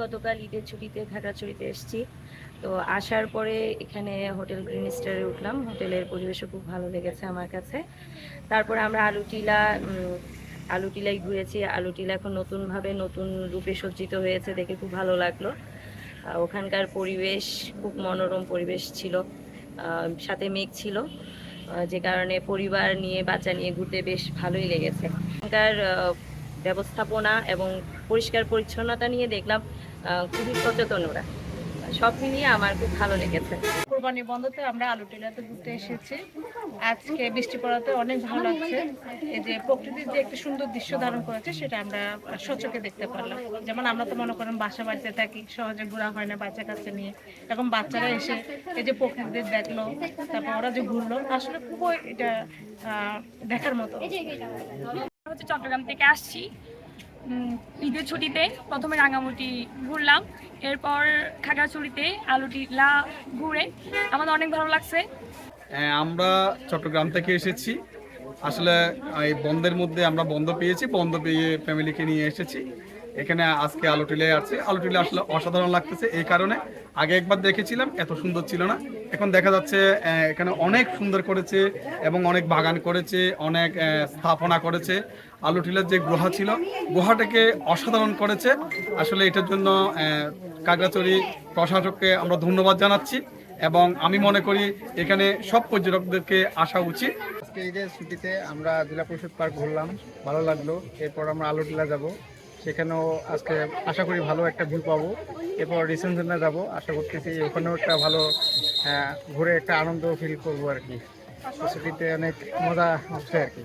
গতকাল ঈদের ছুটিতে খাগড়াছড়িতে এসেছি। তো আসার পরে এখানে হোটেল গ্রিন স্টারে উঠলাম। হোটেলের পরিবেশও খুব ভালো লেগেছে আমার কাছে। তারপরে আমরা আলু টিলা আলু টিলাই ঘুরেছি। আলু টিলা এখন নতুনভাবে নতুন রূপে সজ্জিত হয়েছে, দেখে খুব ভালো লাগল। ওখানকার পরিবেশ খুব মনোরম পরিবেশ ছিল। সাথে মেঘ ছিল। যে কারণে পরিবার নিয়ে, বাচ্চা নিয়ে ঘুরতে বেশ ভালোই লেগেছে। ওখানকার ব্যবস্থাপনা এবং পরিষ্কার পরিচ্ছন্নতা নিয়ে দেখলাম খুবই সচেতন ওরা। সব মিলিয়ে আমার খুব ভালো লেগেছে। কোরবানি বন্ধতে আমরা আলু টিলাতে ঘুরতে এসেছি। আজকে বৃষ্টি পড়াতে অনেক ভালো লাগছে। এই যে প্রকৃতির যে একটা সুন্দর দৃশ্য ধারণ করেছে সেটা আমরা সচকে দেখতে পারলাম। যেমন আমরা তো মনে করেন বাসা বাড়িতে থাকি সহজে ঘোরা হয় না বাচ্চা কাচ্চা নিয়ে। এখন বাচ্চারা এসে এই যে প্রকৃতি দেখল তারপর ওরা যে ঘুরলো আসলে খুবই এটা আহ, দেখার মতো। হচ্ছে চট্টগ্রাম থেকে আসছি। ঈদের ছুটিতে প্রথমে রাঙামুটি ঘুরলাম এরপর খাগড়াছড়িতে আলুটিলা ঘুরে। আমাদের অনেক ভালো লাগছে। হ্যাঁ, আমরা চট্টগ্রাম থেকে এসেছি। আসলে এই বন্ধের মধ্যে আমরা বন্ধ পেয়েছি বন্ধ পেয়ে ফ্যামিলিকে নিয়ে এসেছি। এখানে আজকে আলোটিলে আছে। আলোটিলে আসলে অসাধারণ লাগতেছে এই কারণে। আগে একবার দেখেছিলাম, এত সুন্দর ছিল না। এখন দেখা যাচ্ছে এখানে অনেক সুন্দর করেছে এবং অনেক বাগান করেছে, অনেক স্থাপনা করেছে। আলুটিলার যে গুহা ছিল, গুহাটাকে অসাধারণ করেছে। আসলে এটার জন্য কাগড়াচড়ি প্রশাসককে আমরা ধন্যবাদ জানাচ্ছি এবং আমি মনে করি এখানে সব পর্যটকদেরকে আসা উচিত। আজকে ঈদের ছুটিতে আমরা জেলা পরিষদ পার্ক ঘুরলাম, ভালো লাগল। এরপর আমরা আলু টিলা যাব। সেখানেও আজকে আশা করি ভালো একটা ভিউ পাবো। এরপর রিসেন্সনে যাব। আশা করতেছি ওখানেও একটা ভালো ঘুরে একটা আনন্দ ফিল করব আর কি। ছুটিতে অনেক মজা হচ্ছে আর কি।